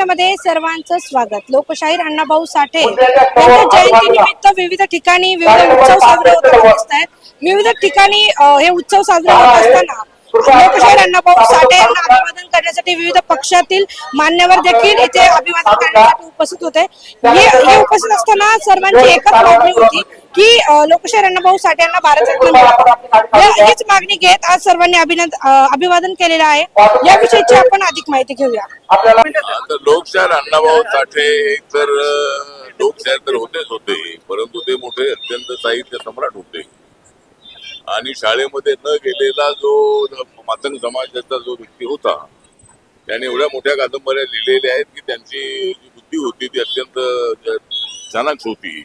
न्यूजमध्ये सर्वांचं स्वागत. लोकशाहीर अण्णाभाऊ साठे यांच्या जयंती निमित्त विविध ठिकाणी विविध उत्सव साजरे होताना दिसत आहेत विविध ठिकाणी हे उत्सव साजरे होत असताना लोकशाहीर अण्णाभाऊ साठे यांना अभिवादन करण्यासाठी विविध पक्षातील मान्यवर देखील इथे अभिवादन करण्यासाठी उपस्थित होते. हे हे उपस्थित असताना सर्वांची एकच मागणी होती. की अ, लोकशाहीर अण्णाभाऊ साठे यांना भारतरत्न मिळावा हे- हीच मागणी घेत आज सर्वांनी अभिनंद अभिवादन केलेलं आहे. याविषयीची आपण अधिक माहिती घेऊया. आता लोकशाहीर अण्णाभाऊ साठे तर अं, लोकशाहीर तर होतेच होते. परंतु ते मोठे अत्यंत साहित्य सम्राट होते. आणि शाळेमध्ये न गेलेला जो मातंग समाजाचा जो व्यक्ती होता त्याने एवढ्या मोठ्या कादंबऱ्या लिहिलेल्या आहेत की त्यांची जी बुद्धी होती ती अत्यंत चाणाक्ष होती.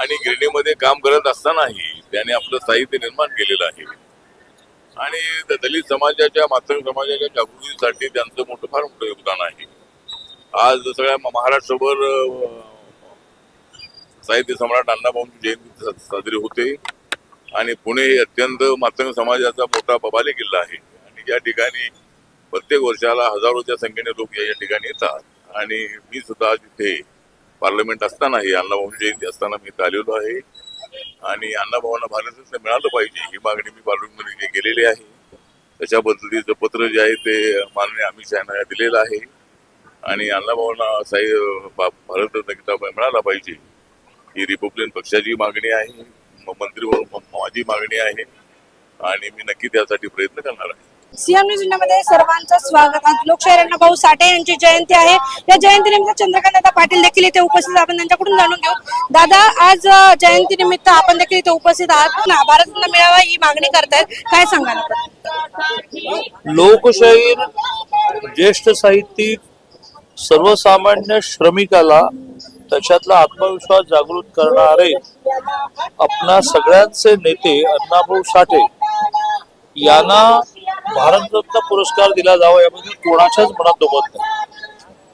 आणि गिरणीमध्ये काम करत असतानाही त्याने आपलं साहित्य निर्माण केलेलं आहे. आणि दलित समाजाच्या मातृ समाजाच्या जागृतीसाठी त्यांचं मोठं फार मोठं योगदान आहे. आज सगळ्या महाराष्ट्रभर साहित्य सम्राट अण्णाभाऊंची जयंती साजरी होते. आणि पुणे हे अत्यंत मातंग समाजाचा मोठा बबाली किल्ला आहे. आणि या ठिकाणी प्रत्येक वर्षाला हजारोच्या संख्येने लोक या या ठिकाणी येतात. आणि मी सुद्धा तिथे पार्लमेंट असतानाही अण्णाभाऊ जयंती असताना मी इथे आलेलो आहे. आणि अण्णाभाऊंना भारतरत्न मिळालं पाहिजे ही मागणी मी पार्लमेंटमध्ये केलेली आहे. त्याच्या पद्धतीचं पत्र जे आहे ते माननीय अमित शहा दिलेलं आहे. आणि अण्णाभाऊंना साई भारतरत्न किताब मिळाला पाहिजे. ही रिपब्लिकन पक्षाची मागणी आहे म- मंत्री माझी मागणी आहे. आणि मी नक्की त्यासाठी प्रयत्न करणार आहे. सीएम न्यूज इंडियामध्ये सर्वांचं स्वागत. आज लोकशाहीर अण्णाभाऊ साठे यांची जयंती आहे. या जयंतीनिमित्त चंद्रकांत दादा पाटील देखील इथे उपस्थित आपण त्यांच्याकडून जाणून घेऊ. दादा आज जयंती निमित्त आपण देखील इथे उपस्थित आहात. ना भारत मिळावा ही मागणी करतायत. काय सांगाल लोकशाहीर ज्येष्ठ साहित्यिक सर्वसामान्य श्रमिकाला त्याच्यातला आत्मविश्वास जागृत करणारे आपणा सगळ्यांचे नेते अण्णाभाऊ साठे यांना भारतरत्न पुरस्कार दिला जावा यामध्ये कोणाच्याच मनात दोघत नाही.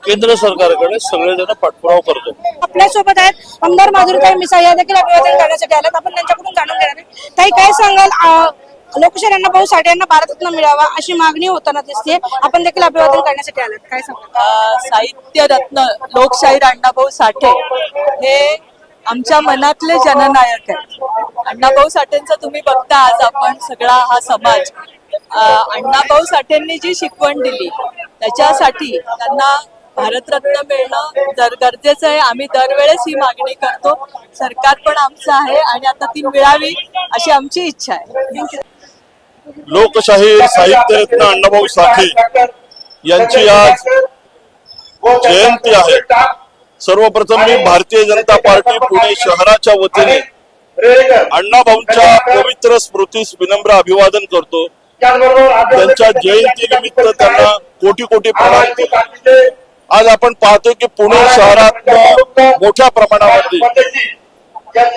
केंद्र सरकारकडे सगळेजण पाठपुरावा करतो. आपल्यासोबत आहेत आमदार माधुरीताई मिसाळ या देखील अभिवादन करण्यासाठी आल्यात आपण त्यांच्याकडून जाणून घेणार आहे. ताई काय सांगाल? अ, लोकशाहीर अण्णाभाऊ साठे यांना भारतरत्न मिळावा अशी मागणी होताना दिसते. आपण देखील अभिवादन करण्यासाठी आल्यात काय सांगाल? साहित्य रत्न लोकशाहीर अण्णाभाऊ साठे हे आमच्या मनातले जननायक आहेत. अण्णाभाऊ साठेंचा तुम्ही बघता आज आपण सगळा हा समाज अण्णाभाऊ साठेंनी जी शिकवण दिली त्याच्यासाठी त्यांना भारतरत्न मिळणं जर गरजेचं आहे. आम्ही दरवेळेस ही मागणी करतो. सरकार पण आमचं आहे आणि आता ती मिळावी अशी आमची इच्छा आहे. लोकशाहीर साहित्यरत्न अण्णाभाऊ साठे यांची आज जयंती आहे. सर्वप्रथम मी भारतीय जनता पार्टी पुणे शहराच्या वतीने अण्णाभाऊंच्या पवित्र स्मृतीस विनम्र अभिवादन करतो. त्यांच्या जयंती निमित्त त्यांना कोटी कोटी प्रणाम आज आपण पाहतो की पुणे शहरात मोठ्या प्रमाणामध्ये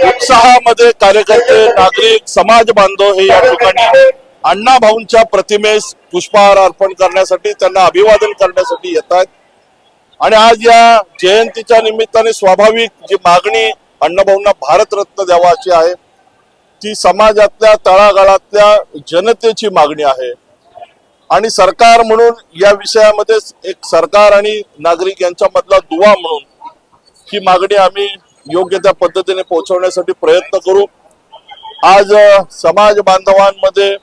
उत्साहामध्ये कार्यकर्ते नागरिक समाज बांधव हे या ठिकाणी अण्णा भाऊंच्या प्रतिमेस पुष्पहार अर्पण करण्यासाठी त्यांना अभिवादन करण्यासाठी येतात आणि आज या जयंतीच्या निमित्ताने स्वाभाविक जी मागणी अण्णाभाऊंना भारतरत्न द्यावा अशी आहे ती समाजातल्या तळागाळातल्या जनतेची मागणी आहे. आणि सरकार म्हणून या विषयामध्ये एक सरकार आणि नागरिक यांच्यामधला दुवा म्हणून ही मागणी आम्ही योग्य त्या पद्धतीने पोहोचवण्यासाठी प्रयत्न करू. आज समाज बांधवांमध्ये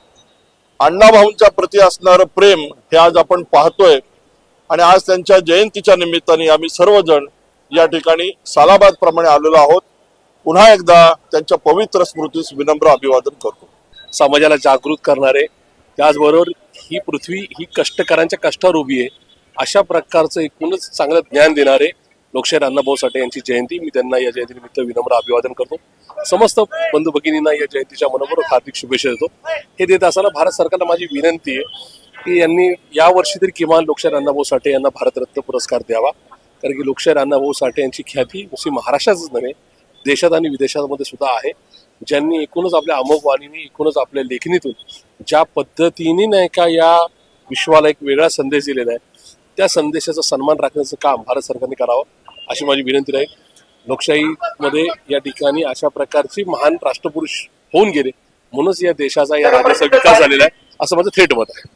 अण्णाभाऊंच्या प्रती असणारं प्रेम हे आज आपण पाहतोय. आणि आज त्यांच्या जयंतीच्या निमित्ताने आम्ही सर्वजण या ठिकाणी सालाबाद प्रमाणे आलेलो आहोत. पुन्हा एकदा त्यांच्या पवित्र स्मृतीस विनम्र अभिवादन करतो. समाजाला जागृत करणारे त्याचबरोबर ही पृथ्वी ही कष्टकऱ्यांच्या कष्टावर उभी आहे अशा प्रकारचं एकूणच चांगलं ज्ञान देणारे लोकशाहीर अण्णाभाऊ साठे यांची जयंती मी त्यांना या जयंतीनिमित्त विनम्र अभिवादन करतो. समस्त बंधू भगिनींना या जयंतीच्या मनोबरोबर हार्दिक शुभेच्छा देतो. हे देत असताना भारत सरकारला माझी विनंती आहे की यांनी या वर्षी तरी किमान लोकशाहीर अण्णाभाऊ साठे यांना भारतरत्न पुरस्कार द्यावा. कारण की लोकशाहीर अण्णाभाऊ साठे यांची ख्याती नुसती महाराष्ट्रातच नव्हे देशात आणि विदेशामध्ये सुद्धा आहे ज्यांनी एकूणच आपल्या अमोघ वाणीने एकूणच आपल्या लेखणीतून ज्या पद्धतीने नाही का या विश्वाला एक वेगळा संदेश दिलेला आहे त्या संदेशाचा सन्मान राखण्याचं काम भारत सरकारने करावं अशी माझी विनंती राहील. लोकशाहीमध्ये या ठिकाणी अशा प्रकारची महान राष्ट्रपुरुष होऊन गेले म्हणूनच या देशाचा या राज्याचा विकास झालेला आहे असं माझं थेट मत आहे.